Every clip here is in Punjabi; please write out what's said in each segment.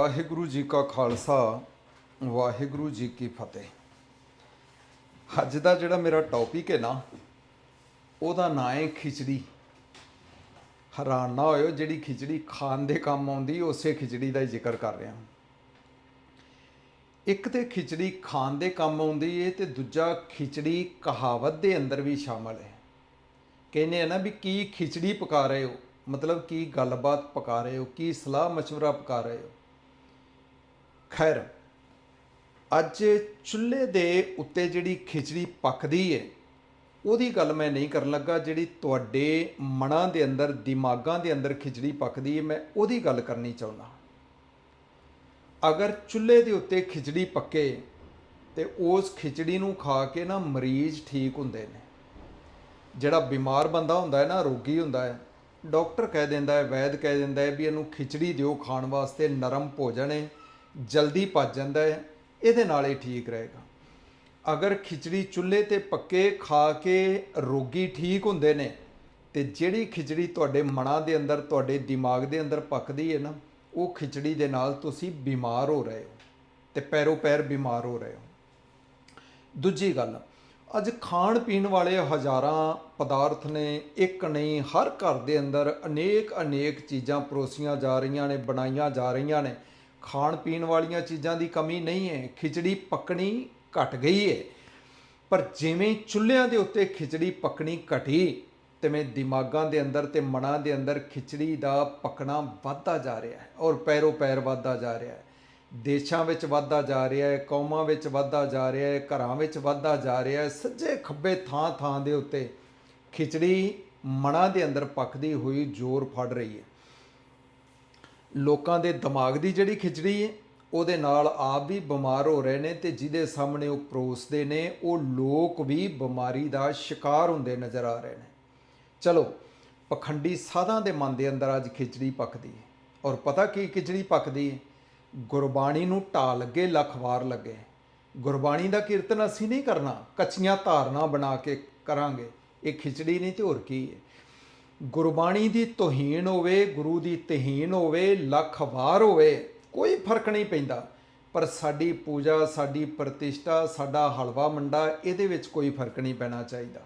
ਵਾਹਿਗੁਰੂ ਜੀ ਕਾ ਖਾਲਸਾ ਵਾਹਿਗੁਰੂ ਜੀ ਕੀ ਫਤਿਹ ਅੱਜ ਦਾ ਜਿਹੜਾ ਮੇਰਾ ਟੌਪਿਕ ਹੈ ਨਾ ਉਹਦਾ ਨਾਂ ਹੈ ਖਿਚੜੀ ਹੈਰਾਨ ਨਾ ਹੋਇਓ ਜਿਹੜੀ ਖਿਚੜੀ ਖਾਣ ਦੇ ਕੰਮ ਆਉਂਦੀ ਉਸੇ ਖਿਚੜੀ ਦਾ ਹੀ ਜ਼ਿਕਰ ਕਰ ਰਿਹਾ ਹਾਂ ਇੱਕ ਤੇ ਖਿਚੜੀ ਖਾਣ ਦੇ ਕੰਮ ਆਉਂਦੀ ਹੈ ਤੇ ਦੂਜਾ ਖਿਚੜੀ ਕਹਾਵਤ ਦੇ ਅੰਦਰ ਵੀ ਸ਼ਾਮਲ ਹੈ ਕਹਿੰਦੇ ਆ ਨਾ ਵੀ ਕੀ ਖਿਚੜੀ ਪਕਾ ਰਹੇ ਹੋ ਮਤਲਬ ਕੀ ਗੱਲਬਾਤ ਪਕਾ ਰਹੇ ਹੋ ਕੀ ਸਲਾਹ مشورہ ਪਕਾ ਰਹੇ ਹੋ ਖੈਰ, ਅੱਜ ਚੁੱਲ੍ਹੇ ਦੇ ਉੱਤੇ ਜਿਹੜੀ ਖਿਚੜੀ ਪੱਕਦੀ ਹੈ ਉਹਦੀ ਗੱਲ ਮੈਂ ਨਹੀਂ ਕਰਨ ਲੱਗਾ ਜਿਹੜੀ ਤੁਹਾਡੇ ਮਨਾਂ ਦੇ ਅੰਦਰ, ਦਿਮਾਗਾਂ ਦੇ ਅੰਦਰ ਖਿਚੜੀ ਪੱਕਦੀ ਹੈ ਮੈਂ ਉਹਦੀ ਗੱਲ ਕਰਨੀ ਚਾਹੁੰਦਾ ਅਗਰ ਚੁੱਲ੍ਹੇ ਦੇ ਉੱਤੇ ਖਿਚੜੀ ਪੱਕੇ, ਤੇ ਉਸ ਖਿਚੜੀ ਨੂੰ ਖਾ ਕੇ ਨਾ ਮਰੀਜ਼ ਠੀਕ ਹੁੰਦੇ ਨੇ। ਜਿਹੜਾ ਬਿਮਾਰ ਬੰਦਾ ਹੁੰਦਾ ਹੈ ਨਾ, ਰੋਗੀ ਹੁੰਦਾ ਹੈ, ਡਾਕਟਰ ਕਹਿ ਦਿੰਦਾ ਹੈ, ਵੈਦ ਕਹਿ ਦਿੰਦਾ ਹੈ ਵੀ ਇਹਨੂੰ ਖਿਚੜੀ ਦਿਓ ਖਾਣ ਵਾਸਤੇ, ਨਰਮ ਭੋਜਨ ਹੈ ਜਲਦੀ ਪਚ ਜਾਂਦਾ ਹੈ, ਇਹਦੇ ਨਾਲ ਹੀ ਠੀਕ ਰਹੇਗਾ। ਅਗਰ ਖਿਚੜੀ ਚੁੱਲ੍ਹੇ ਤੇ ਪੱਕੇ ਖਾ ਕੇ ਰੋਗੀ ਠੀਕ ਹੁੰਦੇ ਨੇ, ਤੇ ਜਿਹੜੀ ਖਿਚੜੀ ਤੁਹਾਡੇ ਮਨਾਂ ਦੇ ਅੰਦਰ, ਤੁਹਾਡੇ ਦਿਮਾਗ ਦੇ ਅੰਦਰ ਪੱਕਦੀ ਹੈ ਨਾ, ਉਹ ਖਿਚੜੀ ਦੇ ਨਾਲ ਤੁਸੀਂ ਬਿਮਾਰ ਹੋ ਰਹੇ ਹੋ ਤੇ ਪੈਰੋ ਪੈਰ ਬਿਮਾਰ ਹੋ ਰਹੇ ਹੋ। ਦੂਜੀ ਗੱਲ, ਅੱਜ ਖਾਣ ਪੀਣ ਵਾਲੇ ਹਜ਼ਾਰਾਂ ਪਦਾਰਥ ਨੇ, ਇੱਕ ਨਹੀਂ, ਹਰ ਘਰ ਦੇ ਅੰਦਰ ਅਨੇਕ ਅਨੇਕ ਚੀਜ਼ਾਂ ਪਰੋਸੀਆਂ ਜਾ ਰਹੀਆਂ ਨੇ, ਬਣਾਈਆਂ ਜਾ ਰਹੀਆਂ ਨੇ ਖਾਣ ਪੀਣ ਵਾਲੀਆਂ ਚੀਜ਼ਾਂ ਦੀ ਕਮੀ ਨਹੀਂ ਹੈ। ਖਿਚੜੀ ਪੱਕਣੀ ਘਟ ਗਈ ਹੈ। ਪਰ ਜਿਵੇਂ ਚੁੱਲ੍ਹਿਆਂ ਦੇ ਉੱਤੇ ਖਿਚੜੀ ਪੱਕਣੀ ਘਟੀ, ਤਿਵੇਂ ਦਿਮਾਗਾਂ ਦੇ ਅੰਦਰ ਤੇ ਮਨਾਂ ਦੇ ਅੰਦਰ ਖਿਚੜੀ ਦਾ ਪੱਕਣਾ ਵੱਧਦਾ ਜਾ ਰਿਹਾ ਹੈ ਔਰ ਪੈਰੋ ਪੈਰ ਵੱਧਦਾ ਜਾ ਰਿਹਾ ਹੈ। ਦੇਸ਼ਾਂ ਵਿੱਚ ਵੱਧਦਾ ਜਾ ਰਿਹਾ ਹੈ, ਕੌਮਾਂ ਵਿੱਚ ਵੱਧਦਾ ਜਾ ਰਿਹਾ ਹੈ, ਘਰਾਂ ਵਿੱਚ ਵੱਧਦਾ ਜਾ ਰਿਹਾ ਹੈ। ਸੱਜੇ ਖੱਬੇ ਥਾਂ ਥਾਂ ਦੇ ਉੱਤੇ ਖਿਚੜੀ ਮਨਾਂ ਦੇ ਅੰਦਰ ਪੱਕਦੀ ਹੋਈ ਜ਼ੋਰ ਫੜ ਰਹੀ ਹੈ। ਲੋਕਾਂ ਦੇ ਦਿਮਾਗ ਦੀ ਜਿਹੜੀ ਖਿਚੜੀ ਹੈ ਉਹਦੇ ਨਾਲ ਆਪ ਵੀ ਬਿਮਾਰ ਹੋ ਰਹੇ ਨੇ ਤੇ ਜਿਹਦੇ ਸਾਹਮਣੇ ਉਹ ਪਰੋਸਦੇ ਨੇ, ਉਹ ਲੋਕ ਵੀ ਬਿਮਾਰੀ ਦਾ ਸ਼ਿਕਾਰ ਹੁੰਦੇ ਨਜ਼ਰ ਆ ਰਹੇ ਨੇ। ਚਲੋ, ਪਖੰਡੀ ਸਾਧਾਂ ਦੇ ਮਨ ਦੇ ਅੰਦਰ ਅੱਜ ਖਿਚੜੀ ਪੱਕਦੀ ਹੈ ਔਰ ਪਤਾ ਕੀ ਖਿਚੜੀ ਪੱਕਦੀ ਹੈ ਗੁਰਬਾਣੀ ਨੂੰ ਢਾ ਲੱਗੇ, ਲੱਖ ਵਾਰ ਲੱਗੇ। ਗੁਰਬਾਣੀ ਦਾ ਕੀਰਤਨ ਅਸੀਂ ਨਹੀਂ ਕਰਨਾ, ਕੱਚੀਆਂ ਧਾਰਨਾ ਬਣਾ ਕੇ ਕਰਾਂਗੇ। ਇਹ ਖਿਚੜੀ ਨਹੀਂ ਤੇ ਹੋਰ ਕੀ ਹੈ ਗੁਰਬਾਣੀ ਦੀ ਤੋਹੀਨ ਹੋਵੇ, ਗੁਰੂ ਦੀ ਤਹੀਨ ਹੋਵੇ, ਲੱਖ ਵਾਰ ਹੋਵੇ, ਕੋਈ ਫ਼ਰਕ ਨਹੀਂ ਪੈਂਦਾ। ਪਰ ਸਾਡੀ ਪੂਜਾ, ਸਾਡੀ ਪ੍ਰਤਿਸ਼ਠਾ, ਸਾਡਾ ਹਲਵਾ ਮੰਡਾ, ਇਹਦੇ ਵਿੱਚ ਕੋਈ ਫ਼ਰਕ ਨਹੀਂ ਪੈਣਾ ਚਾਹੀਦਾ।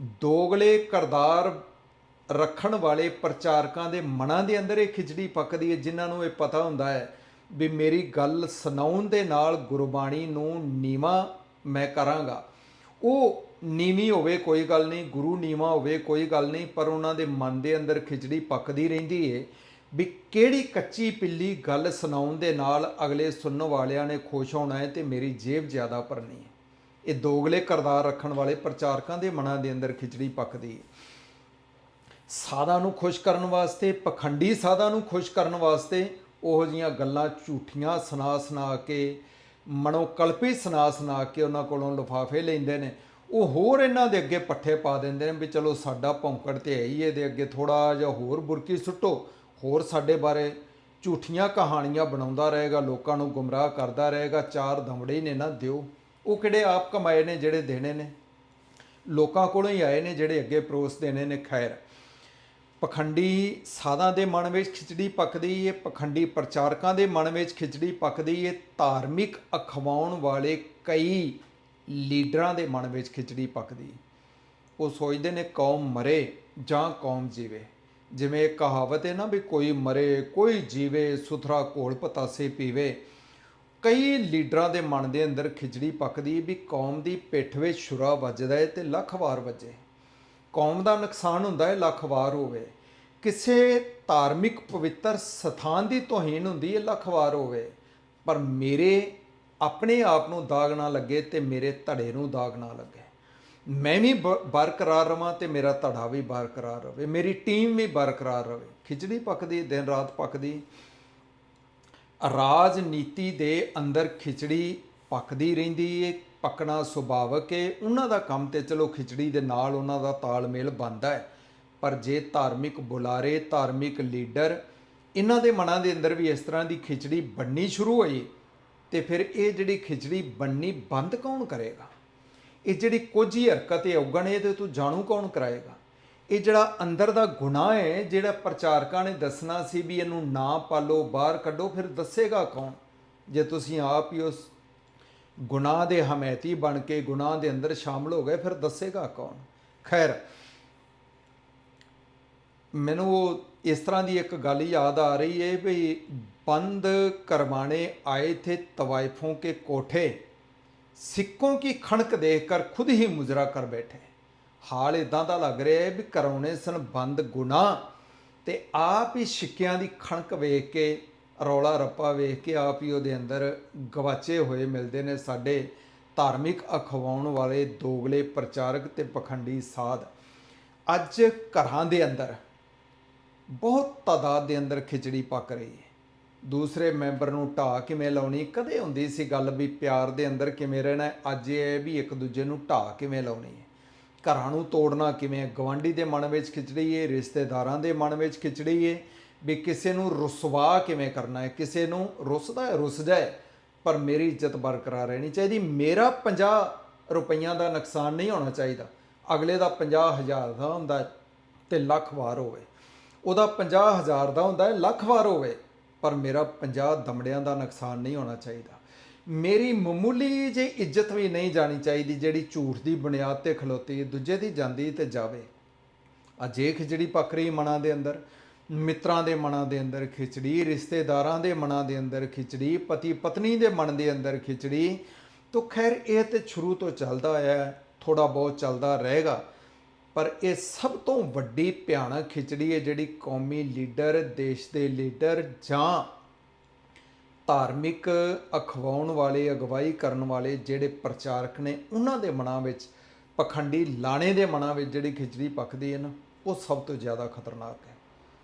ਦੋਗਲੇ ਕਰਦਾਰ ਰੱਖਣ ਵਾਲੇ ਪ੍ਰਚਾਰਕਾਂ ਦੇ ਮਨਾਂ ਦੇ ਅੰਦਰ ਇਹ ਖਿਚੜੀ ਪੱਕਦੀ ਹੈ, ਜਿਨ੍ਹਾਂ ਨੂੰ ਇਹ ਪਤਾ ਹੁੰਦਾ ਹੈ ਵੀ ਮੇਰੀ ਗੱਲ ਸੁਣਾਉਣ ਦੇ ਨਾਲ ਗੁਰਬਾਣੀ ਨੂੰ ਨੀਵਾ ਮੈਂ ਕਰਾਂਗਾ। ਉਹ ਨੀਵੀਂ ਹੋਵੇ ਕੋਈ ਗੱਲ ਨਹੀਂ, ਗੁਰੂ ਨੀਵਾ ਹੋਵੇ ਕੋਈ ਗੱਲ ਨਹੀਂ, ਪਰ ਉਹਨਾਂ ਦੇ ਮਨ ਦੇ ਅੰਦਰ ਖਿਚੜੀ ਪੱਕਦੀ ਰਹਿੰਦੀ ਏ ਵੀ ਕਿਹੜੀ ਕੱਚੀ ਪਿੱਲੀ ਗੱਲ ਸੁਣਾਉਣ ਦੇ ਨਾਲ ਅਗਲੇ ਸੁਣਨ ਵਾਲਿਆਂ ਨੇ ਖੁਸ਼ ਹੋਣਾ ਹੈ ਤੇ ਮੇਰੀ ਜੇਬ ਜ਼ਿਆਦਾ ਭਰਨੀ ਹੈ ਇਹ ਦੋਗਲੇ ਕਰਦਾਰ ਰੱਖਣ ਵਾਲੇ ਪ੍ਰਚਾਰਕਾਂ ਦੇ ਮਨਾਂ ਦੇ ਅੰਦਰ ਖਿਚੜੀ ਪੱਕਦੀ ਹੈ ਸਾਧਾਂ ਨੂੰ ਖੁਸ਼ ਕਰਨ ਵਾਸਤੇ, ਪਖੰਡੀ ਸਾਧਾਂ ਨੂੰ ਖੁਸ਼ ਕਰਨ ਵਾਸਤੇ ਉਹੋ ਜੀਆਂ ਗੱਲਾਂ ਝੂਠੀਆਂ ਸੁਣਾ ਸੁਣਾ ਕੇ ਮਨੋਕਲਪੀ ਸੁਣਾ ਸੁਣਾ ਕੇ ਉਹਨਾਂ ਕੋਲੋਂ ਲਿਫਾਫੇ ਲੈਂਦੇ ਨੇ। ਉਹ ਹੋਰ ਇਹਨਾਂ ਦੇ ਅੱਗੇ ਪੱਠੇ ਪਾ ਦਿੰਦੇ ਨੇ ਵੀ ਚਲੋ ਸਾਡਾ ਭੌਂਕੜ ਤੇ ਹੈ ਹੀ ਇਹਦੇ ਅੱਗੇ ਥੋੜਾ ਜਿਹਾ ਹੋਰ ਬੁਰਕੀ ਸੁੱਟੋ, ਹੋਰ ਸਾਡੇ ਬਾਰੇ ਝੂਠੀਆਂ ਕਹਾਣੀਆਂ ਬਣਾਉਂਦਾ ਰਹੇਗਾ, ਲੋਕਾਂ ਨੂੰ ਗੁੰਮਰਾਹ ਕਰਦਾ ਰਹੇਗਾ, ਚਾਰ ਦਮੜੇ ਹੀ ਨੇ ਨਾ ਦਿਓ। ਉਹ ਕਿਹੜੇ ਆਪ ਕਮਾਏ ਨੇ ਜਿਹੜੇ ਦੇਣੇ ਨੇ? ਲੋਕਾਂ ਕੋਲੋਂ ਹੀ ਆਏ ਨੇ ਜਿਹੜੇ ਅੱਗੇ ਪਰੋਸ ਦੇਣੇ ਨੇ ਖੈਰ। ਪਖੰਡੀ ਸਾਧਾਂ ਦੇ ਮਨ ਵਿੱਚ ਖਿਚੜੀ ਪੱਕਦੀ ਏ, ਪਖੰਡੀ ਪ੍ਰਚਾਰਕਾਂ ਦੇ ਮਨ ਵਿੱਚ ਖਿਚੜੀ ਪੱਕਦੀ ਏ, ਧਾਰਮਿਕ ਅਖਵਾਉਣ ਵਾਲੇ ਕਈ ਲੀਡਰਾਂ ਦੇ ਮਨ ਵਿੱਚ ਖਿਚੜੀ ਪੱਕਦੀ ਉਹ ਸੋਚਦੇ ਨੇ ਕੌਮ ਮਰੇ ਜਾਂ ਕੌਮ ਜੀਵੇ। ਜਿਵੇਂ ਇਹ ਕਹਾਵਤ ਹੈ ਨਾ ਵੀ ਕੋਈ ਮਰੇ, ਕੋਈ ਜੀਵੇ, ਸੁਥਰਾ ਘੋਲ ਪਤਾਸੇ ਪੀਵੇ। ਕਈ ਲੀਡਰਾਂ ਦੇ ਮਨ ਦੇ ਅੰਦਰ ਖਿਚੜੀ ਪੱਕਦੀ ਵੀ ਕੌਮ ਦੀ ਪਿੱਠ ਵਿੱਚ ਛੁਰਾ ਵੱਜਦਾ ਹੈ ਤੇ ਲੱਖ ਵਾਰ ਵੱਜੇ। ਕੌਮ ਦਾ ਨੁਕਸਾਨ ਹੁੰਦਾ ਹੈ, ਲੱਖ ਵਾਰ ਹੋਵੇ। ਕਿਸੇ ਧਾਰਮਿਕ ਪਵਿੱਤਰ ਸਥਾਨ ਦੀ ਤੋਹੀਨ ਹੁੰਦੀ ਹੈ, ਲੱਖ ਵਾਰ ਹੋਵੇ। ਪਰ ਮੇਰੇ, ਆਪਣੇ ਆਪ ਨੂੰ ਦਾਗ ਨਾ ਲੱਗੇ ਤੇ ਮੇਰੇ ਧੜੇ ਨੂੰ ਦਾਗ ਨਾ ਲੱਗੇ। ਮੈਂ ਵੀ ਬ- ਬਰਕਰਾਰ ਰਵਾਂ ਤੇ ਮੇਰਾ ਧੜਾ ਵੀ ਬਰਕਰਾਰ ਰਵੇ। ਮੇਰੀ ਟੀਮ ਵੀ ਬਰਕਰਾਰ ਰਵੇ। ਖਿਚੜੀ ਪੱਕਦੀ, ਦਿਨ ਰਾਤ ਪੱਕਦੀ। ਰਾਜਨੀਤੀ ਦੇ ਅੰਦਰ ਖਿਚੜੀ ਪੱਕਦੀ ਰਹਿੰਦੀ ਏ। ਪੱਕਣਾ ਸੁਭਾਵਕ ਹੈ ਉਹਨਾਂ ਦਾ ਕੰਮ ਤੇ ਚਲੋ ਖਿਚੜੀ ਦੇ ਨਾਲ ਉਹਨਾਂ ਦਾ ਤਾਲਮੇਲ ਬਣਦਾ ਹੈ। ਪਰ ਜੇ ਧਾਰਮਿਕ ਬੁਲਾਰੇ, ਧਾਰਮਿਕ ਲੀਡਰ ਇਹਨਾਂ ਦੇ ਮਨਾਂ ਦੇ ਅੰਦਰ ਵੀ ਇਸ ਤਰ੍ਹਾਂ ਦੀ ਖਿਚੜੀ ਬਣਨੀ ਸ਼ੁਰੂ ਹੋਈ, ਤੇ ਫਿਰ ਇਹ ਜਿਹੜੀ ਖਿਚੜੀ ਬਣਨੀ ਬੰਦ ਕੌਣ ਕਰੇਗਾ? ਇਹ ਜਿਹੜੀ ਕੁਝ ਹੀ ਹਰਕਤ ਹੈ ਔਗਣ ਇਹਦੇ ਤੂੰ ਜਾਣੂ ਕੌਣ ਕਰਾਏਗਾ? ਇਹ ਜਿਹੜਾ ਅੰਦਰ ਦਾ ਗੁਨਾਹ ਹੈ, ਜਿਹੜਾ ਪ੍ਰਚਾਰਕਾਂ ਨੇ ਦੱਸਣਾ ਸੀ ਵੀ ਇਹਨੂੰ ਨਾ ਪਾਲੋ, ਬਾਹਰ ਕੱਢੋ, ਫਿਰ ਦੱਸੇਗਾ ਕੌਣ? ਜੇ ਤੁਸੀਂ ਆਪ ਹੀ ਉਸ ਗੁਨਾਹ ਦੇ ਹਮਾਇਤੀ ਬਣ ਕੇ ਗੁਨਾਹ ਦੇ ਅੰਦਰ ਸ਼ਾਮਲ ਹੋ ਗਏ, ਫਿਰ ਦੱਸੇਗਾ ਕੌਣ? ਖੈਰ, ਮੈਨੂੰ ਉਹ ਇਸ ਤਰ੍ਹਾਂ ਦੀ ਇੱਕ ਗੱਲ ਯਾਦ ਆ ਰਹੀ ਏ ਭਈ ਬੰਦ ਕਰਵਾਣੇ ਆਏ ਥੇ ਤਵਾਇਫੋਂ ਕੇ ਕੋਠੇ, ਸਿੱਕੋਂ ਕੀ ਖਣਕ ਦੇਖ ਕਰ ਖੁਦ ਹੀ ਮੁਜਰਾ ਕਰ ਬੈਠੇ। ਹਾਲ ਇਦਾਂ ਦਾ ਲੱਗ ਰਿਹਾ ਹੈ ਵੀ ਕਰਾਉਣੇ ਸਨ ਬੰਦ ਗੁਨਾਹ ਤੇ ਆਪ ਹੀ ਸਿੱਕਿਆਂ ਦੀ ਖਣਕ ਵੇਖ ਕੇ ਰੌਲਾ ਰੱਪਾ ਵੇਖ ਕੇ ਆਪ ਹੀ ਉਹਦੇ ਅੰਦਰ ਗਵਾਚੇ ਹੋਏ ਮਿਲਦੇ ਨੇ ਸਾਡੇ ਧਾਰਮਿਕ ਅਖਵਾਉਣ ਵਾਲੇ ਦੋਗਲੇ ਪ੍ਰਚਾਰਕ ਤੇ ਪਖੰਡੀ ਸਾਧ। ਅੱਜ ਘਰਾਂ ਦੇ ਅੰਦਰ ਬਹੁਤ ਤਾਦਾਦ ਦੇ ਅੰਦਰ ਖਿਚੜੀ ਪੱਕ ਰਹੀ ਹੈ। ਦੂਸਰੇ ਮੈਂਬਰ ਨੂੰ ਢਾਹ ਕਿਵੇਂ ਲਾਉਣੀ, ਕਦੇ ਹੁੰਦੀ ਸੀ ਗੱਲ ਵੀ ਪਿਆਰ ਦੇ ਅੰਦਰ ਕਿਵੇਂ ਰਹਿਣਾ, ਅੱਜ ਇਹ ਹੈ ਵੀ ਇੱਕ ਦੂਜੇ ਨੂੰ ਢਾਹ ਕਿਵੇਂ ਲਾਉਣੀ ਹੈ। ਘਰਾਂ ਨੂੰ ਤੋੜਨਾ ਕਿਵੇਂ ਹੈ? ਗਵਾਂਢੀ ਦੇ ਮਨ ਵਿੱਚ ਖਿਚੜੀ ਹੈ, ਰਿਸ਼ਤੇਦਾਰਾਂ ਦੇ ਮਨ ਵਿੱਚ ਖਿਚੜੀ ਹੈ ਵੀ ਕਿਸੇ ਨੂੰ ਰੁਸਵਾ ਕਿਵੇਂ ਕਰਨਾ ਹੈ, ਕਿਸੇ ਨੂੰ ਰੁਸਦਾ ਹੈ ਰੁੱਸ ਜਾਏ ਪਰ ਮੇਰੀ ਇੱਜ਼ਤ ਬਰਕਰਾਰ ਰਹਿਣੀ ਚਾਹੀਦੀ। ਮੇਰਾ 50 ਰੁਪਈਆਂ ਦਾ ਨੁਕਸਾਨ ਨਹੀਂ ਹੋਣਾ ਚਾਹੀਦਾ। ਅਗਲੇ ਦਾ 50000 ਦਾ ਹੁੰਦਾ ਹੈ ਤੇ ਲੱਖ ਵਾਰ ਹੋਵੇ। ਉਹਦਾ 50000 ਦਾ ਹੁੰਦਾ ਹੈ, ਲੱਖ ਵਾਰ ਹੋਵੇ, ਪਰ ਮੇਰਾ 50 ਦਮੜਿਆਂ ਦਾ ਨੁਕਸਾਨ ਨਹੀਂ ਹੋਣਾ ਚਾਹੀਦਾ। ਮੇਰੀ ਮਾਮੂਲੀ ਜੇ ਇੱਜ਼ਤ ਵੀ ਨਹੀਂ ਜਾਣੀ ਚਾਹੀਦੀ, ਜਿਹੜੀ ਝੂਠ ਦੀ ਬੁਨਿਆਦ ਤੇ ਖਲੋਤੀ, ਦੂਜੇ ਦੀ ਜਾਂਦੀ ਤੇ ਜਾਵੇ। ਅਜੇ ਖਿਚੜੀ ਪੱਕ ਰਹੀ ਮਨਾਂ ਦੇ ਅੰਦਰ ਮਿੱਤਰਾਂ ਦੇ ਮਨਾਂ ਦੇ ਅੰਦਰ ਖਿਚੜੀ, ਰਿਸ਼ਤੇਦਾਰਾਂ ਦੇ ਮਨਾਂ ਦੇ ਅੰਦਰ ਖਿਚੜੀ, ਪਤੀ ਪਤਨੀ ਦੇ ਮਨ ਦੇ ਅੰਦਰ ਖਿਚੜੀ। ਤੋ ਖੈਰ, ਇਹ ਤੇ ਸ਼ੁਰੂ ਤੋਂ ਚੱਲਦਾ ਆਇਆ ਹੈ ਥੋੜਾ ਬਹੁਤ ਚੱਲਦਾ ਰਹੇਗਾ। ਪਰ ਇਹ ਸਭ ਤੋਂ ਵੱਡੀ ਭਿਆਨਕ ਖਿਚੜੀ ਹੈ ਜਿਹੜੀ ਕੌਮੀ ਲੀਡਰ, ਦੇਸ਼ ਦੇ ਲੀਡਰ ਜਾਂ ਧਾਰਮਿਕ ਅਖਵਾਉਣ ਵਾਲੇ, ਅਗਵਾਈ ਕਰਨ ਵਾਲੇ ਜਿਹੜੇ ਪ੍ਰਚਾਰਕ ਨੇ, ਉਹਨਾਂ ਦੇ ਮਨਾਂ ਵਿੱਚ, ਪਖੰਡੀ ਲਾਣੇ ਦੇ ਮਨਾਂ ਵਿੱਚ ਜਿਹੜੀ ਖਿਚੜੀ ਪੱਕਦੀ ਹੈ ਨਾ, ਉਹ ਸਭ ਤੋਂ ਜ਼ਿਆਦਾ ਖਤਰਨਾਕ ਹੈ।